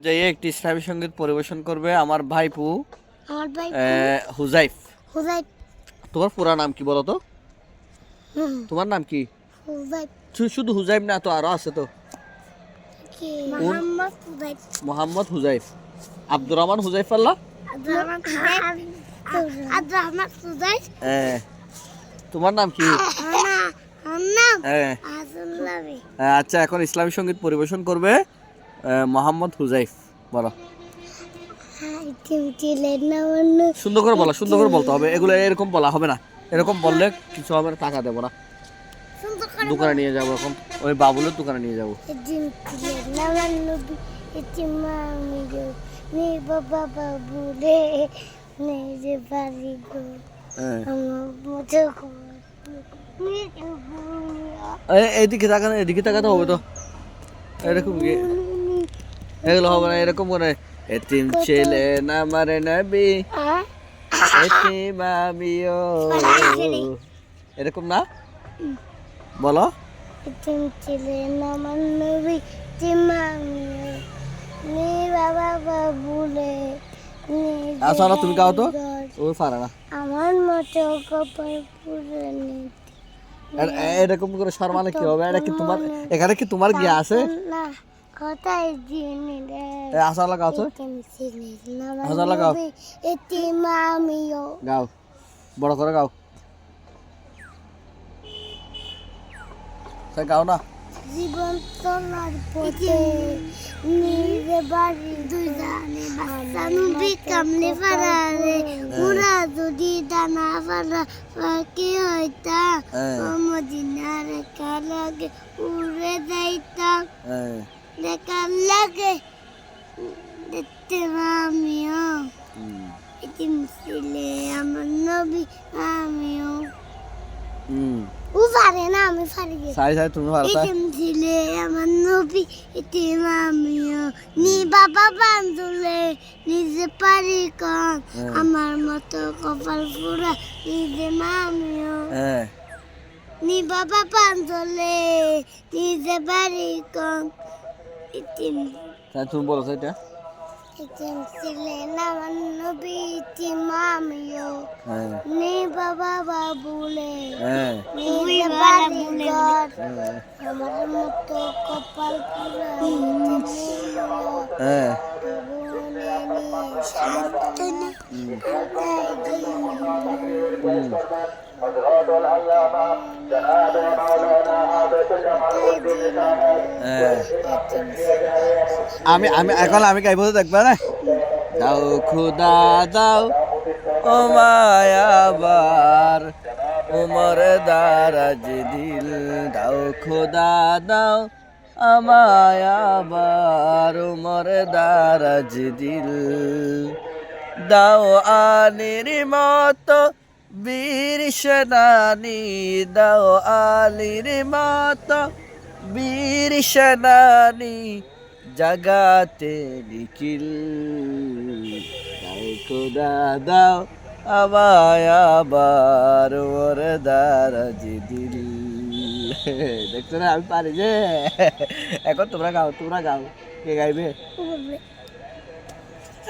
যে একটি ইসলামী সংগীত পরিবেশন করবে আমার ভাইপু আমার ভাই আহ, হুজাইফ। তোমার পুরা নাম কি বলো তো? তোমার নাম কি? হুজাই শু- শুধু হুজাইফ না তো আরও আছে তো। মোহাম্মদ হুজাই মোহাম্মদ হুজাইফ। আব্দুর রহমান হুজাইফ আল্লাহ। আব্দুর রহমান আব্দুর রহমান হুজাই হ্যাঁ তোমার নাম কি? আচ্ছা এখন ইসলামী সংগীত পরিবেশন করবে। মোহাম্মদ হুজাইফ, বলো। সুন্দর করে বলো, সুন্দর করে বলতে হবে। এগুলো এরকম বলা হবে না। এরকম বললে কিছু হবে না, টাকা দেবো না। দোকানে নিয়ে যাব এখন ওই বাবুলের দোকানে নিয়ে যাব। হাইটিম চিলে নামানো হাইটিম মামি গো নে বাবা বাবু রে নে যে বাড়ি গো আমার মতো গো নে বুয়া এ- এইদিকে তাকানো, এদিকে তাকাতে হবে তো। এরকম এগুলো হবে না এরকম করে এতিম ছেলে না মারে নবী এতিম আমিও। এরকম না? বলো। ni baba babule ni আচ্ছা না তুমি গাও তো। ও পারে না। আমার মতো কপাল পুরে এরকম করে শর্মালে কি হবে? এটা কি তোমার এখানে কি তোমার গিয়ে আছে? না। কোথায় জিনি রে? আশা লাগাও তো। লাগাও। itim গাও। বড় করে গাও। সে গাও না। জীবন চলার পথে। নিজে বাড়ি দুই জানে বাচ্চানুবি কামলে পারারে পুরা যদি দানা পারা ফাঁকি হইতা মদিনার কালাগে উড়ে দেখার লাগে। দেখতে আমিও। এটিম ছিলে আমার নবী আমিও। ও পারে না আমি পারি সাই সাই তুমি পারো সাই ইতিম ছিলে আমার নবী ইতিম আমিও। নি বাবা বান্ধলে নিজে পারি কন। হ্যাঁ। আমার মতো কপাল পুরা নিজে মামিও। হ্যাঁ। নি বাবা বান্ধলে নিজে পারি কন। ইতিম তাই তুমি বলো সেটা ইতিম ছিলে আমার নবী ইতিম আমিও হ্যাঁ নি বাবা বাবুলে হ্যাঁ নিজে পারি কন হ্যাঁ আমার মতো কপাল পুরা ইতিম হ্যাঁ হুম হুম হ্যাঁ আমি আমি, এখন আমি গাইব দেখবে না? দাও খুদা, দাও, ও মায়াবার, উমর দারাজ দিল। দাও খুদা, দাও আমায় আবার উমর দারাজ দিল। দাও আনির মতো বীর দাও আলির মতো বীর জাগাতে নিখিল। দাও আমায় ওর দারাজ দিল দেখছ না, আমি পারি যে? এখন তোমরা গাও তোমরা গাও, কে গাইবে?